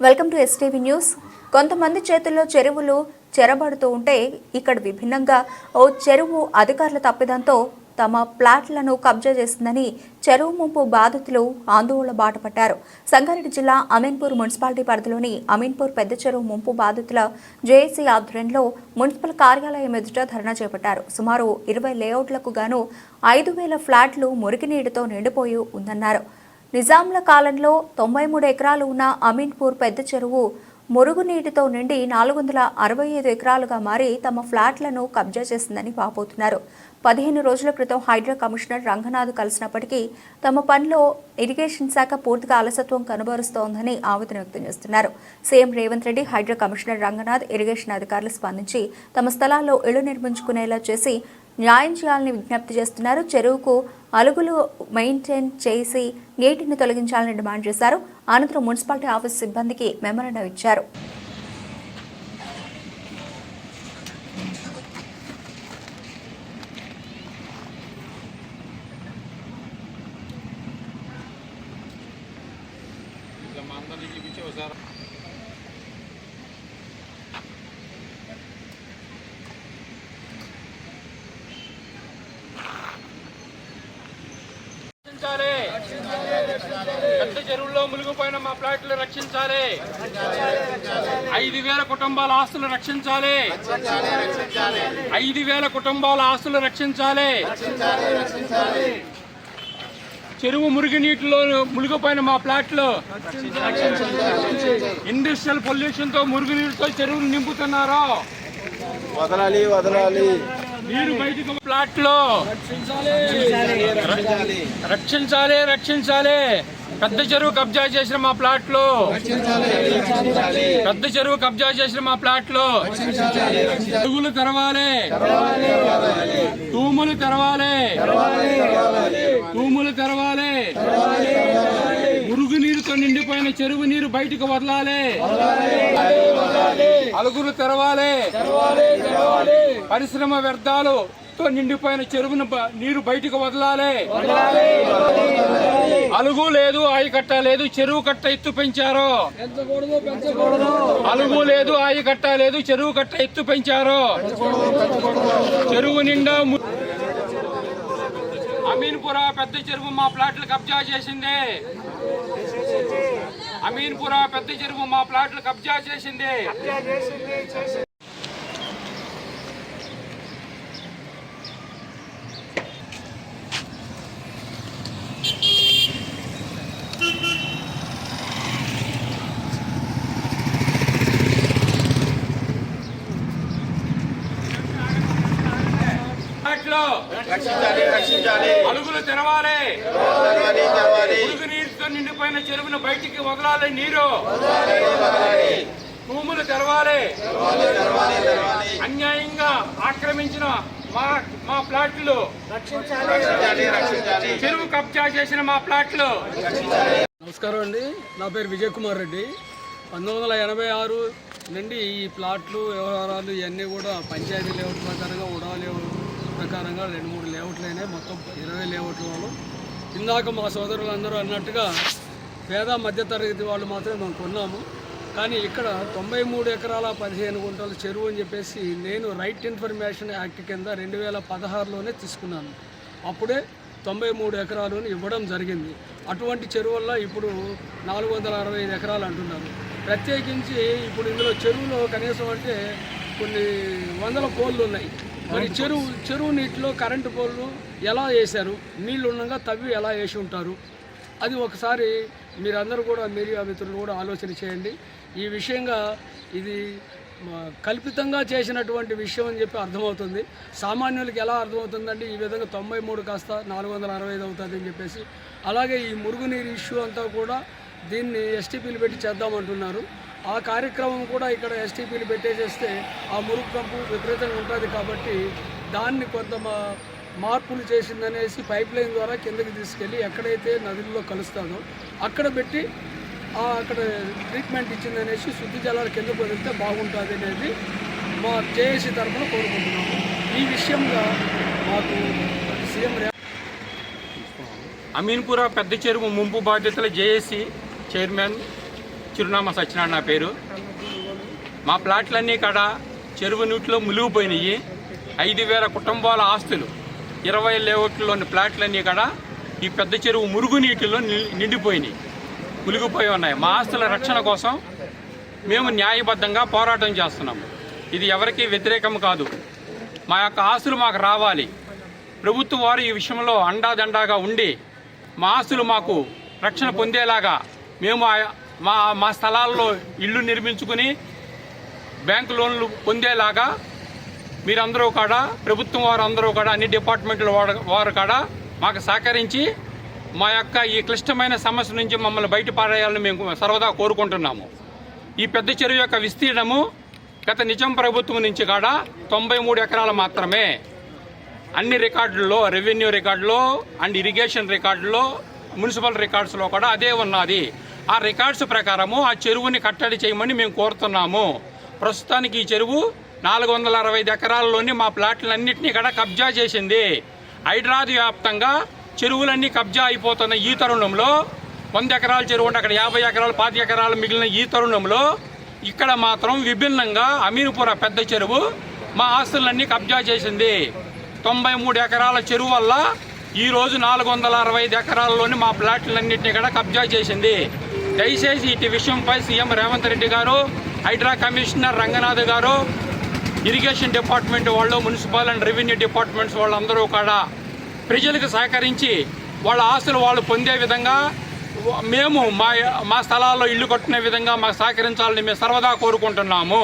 Welcome to STV news కొంతమంది చేతుల్లో చెరువులు చెరబడుతూ ఉంటే ఇక్కడ విభిన్నంగా ఓ చెరువు అధికారుల తప్పిదంతో తమ ప్లాట్లను కబ్జా చేసిందని చెరువు ముంపు బాధితులు ఆందోళన బాటపట్టారు సంగారెడ్డి జిల్లా అమీన్పూర్ మున్సిపాలిటీ పరిధిలోని అమీన్పూర్ పెద్ద చెరువు ముంపు బాధితుల జేఏసీ ఆధ్వర్యంలో మున్సిపల్ కార్యాలయం ఎదుట ధర్నా చేపట్టారు. సుమారు ఇరవై లేఅవుట్లకు గాను ఐదు వేల ఫ్లాట్లు మురికి నీటితో నిండిపోయి ఉందన్నారు. నిజాంల కాలంలో తొంభై మూడు ఎకరాలు ఉన్న అమీన్పూర్ పెద్ద చెరువు మురుగునీటితో నిండి నాలుగు వందల అరవై ఐదు ఎకరాలుగా మారి తమ ఫ్లాట్లను కబ్జా చేసిందని వాపోతున్నారు. పదిహేను రోజుల క్రితం హైడ్రా కమిషనర్ రంగనాథ్ కలిసినప్పటికీ తమ పనిలో ఇరిగేషన్ శాఖ పూర్తిగా అలసత్వం కనబరుస్తోందని ఆవేదన వ్యక్తం చేస్తున్నారు. CM Revanth Reddy Hydraa commissioner Ranganath irrigation అధికారులు స్పందించి తమ స్థలాల్లో ఇళ్ళు నిర్మించుకునేలా చేసి న్యాయం చేయాలని విజ్ఞప్తి చేస్తున్నారు. చెరువుకు అలుగులు మెయింటైన్ చేసి నీటిని తొలగించాలని డిమాండ్ చేశారు. అనంతరం మున్సిపాలిటీ ఆఫీస్ సిబ్బందికి మెమరాండం ఇచ్చారు ఇట్లా మా అందరినీ చూపించి ఒకసారి రక్షించాలి పెద్ద చెరువుల్లో మునిగిపోయిన మా ఫ్లాట్లు రక్షించాలి. ఐదు వేల కుటుంబాల ఆస్తులు రక్షించాలి. ఐదు వేల కుటుంబాల ఆస్తులు రక్షించాలి. చెరువు మురుగునీటిలో మునిగిపోయిన మా ఫ్లాట్లు ఇండస్ట్రియల్ పొల్యూషన్తో మురుగునీటితో చెరువులు నింపుతున్నారు? వదలాలి వదలాలి. నీరు బయటకు ప్లాట్లో రక్షించాలి. రక్షించాలి. పెద్ద చెరువు కబ్జా చేసిన మా ప్లాట్లు పెద్ద చెరువు కబ్జా చేసిన మా ప్లాట్లు చెరువులు తెరవాలి. తూములు తెరవాలి. తూములు తెరవాలి. మురుగు నీరుతో నిండిపోయిన చెరువు నీరు బయటకు వదలాలి. అలుగులు తెరవాలి. పరిశ్రమ వ్యర్థాలు తో నిండిపోయిన చెరువును నీరు బయటకు వదలాలి. అలుగు లేదు ఆయకట్ట లేదు చెరువు కట్ట ఎత్తు పెంచారు. అలుగు లేదు ఆయకట్ట లేదు చెరువు కట్ట ఎత్తు పెంచారు. చెరువు నిండా అమీన్పుర పెద్ద చెరువు మా ప్లాట్లు కబ్జా చేసింది. అమీన్పుర పెద్ద చెరువు మా ప్లాట్లు కబ్జా చేసింది. రక్షించాలి రక్షించాలి. అలుగులు తెరవాలి. నిండిపోయిన చెరువును బయటికి వదలాలి నీరు. భూములు తెరవాలి. అన్యాయంగా ఆక్రమించిన మా మా ప్లాట్లు చెరువు కబ్జా చేసిన మా ప్లాట్లు నమస్కారం అండి. నా పేరు విజయ్ కుమార్ రెడ్డి. పంతొమ్మిది వందల ఎనభై ఆరు నుండి ఈ ప్లాట్లు వ్యవహారాలు ఇవన్నీ కూడా పంచాయతీ లేఅవుట్ ప్రకారంగా ఉడా లేఅవుట్ ప్రకారంగా రెండు మూడు లేఅవుట్లు అయినాయి మొత్తం ఇరవై లేఅవుట్ల వాళ్ళు. ఇందాక మా సోదరులందరూ అన్నట్టుగా పేద మధ్యతరగతి వాళ్ళు మాత్రమే మేము కొన్నాము. కానీ ఇక్కడ తొంభై మూడు ఎకరాల పదిహేను గుంటల చెరువు అని చెప్పేసి నేను రైట్ ఇన్ఫర్మేషన్ యాక్ట్ కింద రెండు వేల పదహారులోనే తీసుకున్నాను. అప్పుడే తొంభై మూడు ఎకరాలను ఇవ్వడం జరిగింది. అటువంటి చెరువుల్లో ఇప్పుడు నాలుగు వందల అరవై ఐదు ఎకరాలు అంటున్నారు. ప్రత్యేకించి ఇప్పుడు ఇందులో చెరువులో కనీసం అంటే కొన్ని వందల కోళ్ళు ఉన్నాయి. మరి చెరువు చెరువు నీటిలో కరెంటు పోల్లు ఎలా వేశారు? నీళ్ళు ఉండగా తవ్వి ఎలా వేసి ఉంటారు? అది ఒకసారి మీరందరూ కూడా మీడియా మిత్రులు కూడా ఆలోచన చేయండి. ఈ విషయంగా ఇది కల్పితంగా చేసినటువంటి విషయం అని చెప్పి అర్థమవుతుంది. సామాన్యులకి ఎలా అర్థమవుతుందండి? ఈ విధంగా తొంభై మూడు కాస్త నాలుగు వందల అరవై ఐదు అవుతుంది అని చెప్పేసి. అలాగే ఈ మురుగునీరు ఇష్యూ అంతా కూడా దీన్ని ఎస్టీపీలు పెట్టి చేద్దామంటున్నారు ఆ కార్యక్రమం కూడా ఇక్కడ ఎస్టీపీలు పెట్టేసేస్తే ఆ మురుగు కంపు విపరీతంగా ఉంటుంది కాబట్టి దాన్ని కొంత మా- మార్పులు చేసిందనేసి పైప్ లైన్ ద్వారా కిందకి తీసుకెళ్ళి ఎక్కడైతే నదుల్లో కలుస్తానో అక్కడ పెట్టి అక్కడ ట్రీట్మెంట్ ఇచ్చిందనేసి శుద్ధి జలాలు కిందకు వదిలితే బాగుంటుంది అనేది మా జేఏసీ తరఫున కోరుకుంటున్నాము. ఈ విషయంగా మాకు సీఎం అమీన్పుర పెద్ద చెరువు ముంపు బాధ్యతల జేఏసీ చైర్మన్ చిరునామా సత్యనారాయణ నా పేరు. మా ప్లాట్లన్నీ కాడ చెరువు నీటిలో ములిగిపోయినాయి ఐదు వేల కుటుంబాల ఆస్తులు. ఇరవై లేఅవుట్లోని ప్లాట్లన్నీ కాడ ఈ పెద్ద చెరువు మురుగు నీటిలో ని- నిండిపోయినాయి. ములిగిపోయి ఉన్నాయి. మా ఆస్తుల రక్షణ కోసం మేము న్యాయబద్ధంగా పోరాటం చేస్తున్నాము. ఇది ఎవరికీ వ్యతిరేకం కాదు. మా యొక్క ఆస్తులు మాకు రావాలి. ప్రభుత్వం వారు ఈ విషయంలో అండాదండాగా ఉండి మా ఆస్తులు మాకు రక్షణ పొందేలాగా మేము ఆ- మా మా స్థలాల్లో ఇల్లు నిర్మించుకుని బ్యాంకు లోన్లు పొందేలాగా మీరందరూ కూడా ప్రభుత్వం వారు అందరూ కూడా అన్ని డిపార్ట్మెంట్ల వారు- వారు మాకు సహకరించి మా యొక్క ఈ క్లిష్టమైన సమస్య నుంచి మమ్మల్ని బయటపడేయాలని మేము సర్వదా కోరుకుంటున్నాము. ఈ పెద్ద చెరువు యొక్క విస్తీర్ణము గత నిజం ప్రభుత్వం నుంచి కాడ తొంభై మూడు ఎకరాలు మాత్రమే. అన్ని రికార్డుల్లో రెవెన్యూ రికార్డులో అండ్ ఇరిగేషన్ రికార్డులో మున్సిపల్ రికార్డ్స్లో కూడా అదే ఉన్నది. ఆ రికార్డ్స్ ప్రకారము ఆ చెరువుని కట్టడి చేయమని మేము కోరుతున్నాము. ప్రస్తుతానికి ఈ చెరువు నాలుగు వందల అరవై ఎకరాల్లోని మా ప్లాట్లన్నింటినీ కూడా కబ్జా చేసింది. హైదరాబాద్ వ్యాప్తంగా చెరువులన్నీ కబ్జా అయిపోతున్న ఈ తరుణంలో వంద ఎకరాల చెరువు ఉంటే అక్కడ యాభై ఎకరాలు పాతి ఎకరాలు మిగిలిన ఈ తరుణంలో ఇక్కడ మాత్రం విభిన్నంగా అమీర్పుర పెద్ద చెరువు మా ఆస్తులన్నీ కబ్జా చేసింది. తొంభై మూడు ఎకరాల చెరువు వల్ల ఈరోజు నాలుగు వందల అరవై ఐదు ఎకరాల్లోని మా ప్లాట్లన్నింటినీ కూడా కబ్జా చేసింది. దయచేసి ఇటు విషయంపై సీఎం రేవంత్ రెడ్డి గారు Hydraa commissioner Ranganath garu irrigation department వాళ్ళు మున్సిపల్ అండ్ రెవెన్యూ డిపార్ట్మెంట్స్ వాళ్ళందరూ కూడా ప్రజలకు సహకరించి వాళ్ళ ఆస్తులు వాళ్ళు పొందే విధంగా మేము మా మా స్థలాల్లో ఇల్లు కట్టుకునే విధంగా మాకు సహకరించాలని మేము సర్వదా కోరుకుంటున్నాము.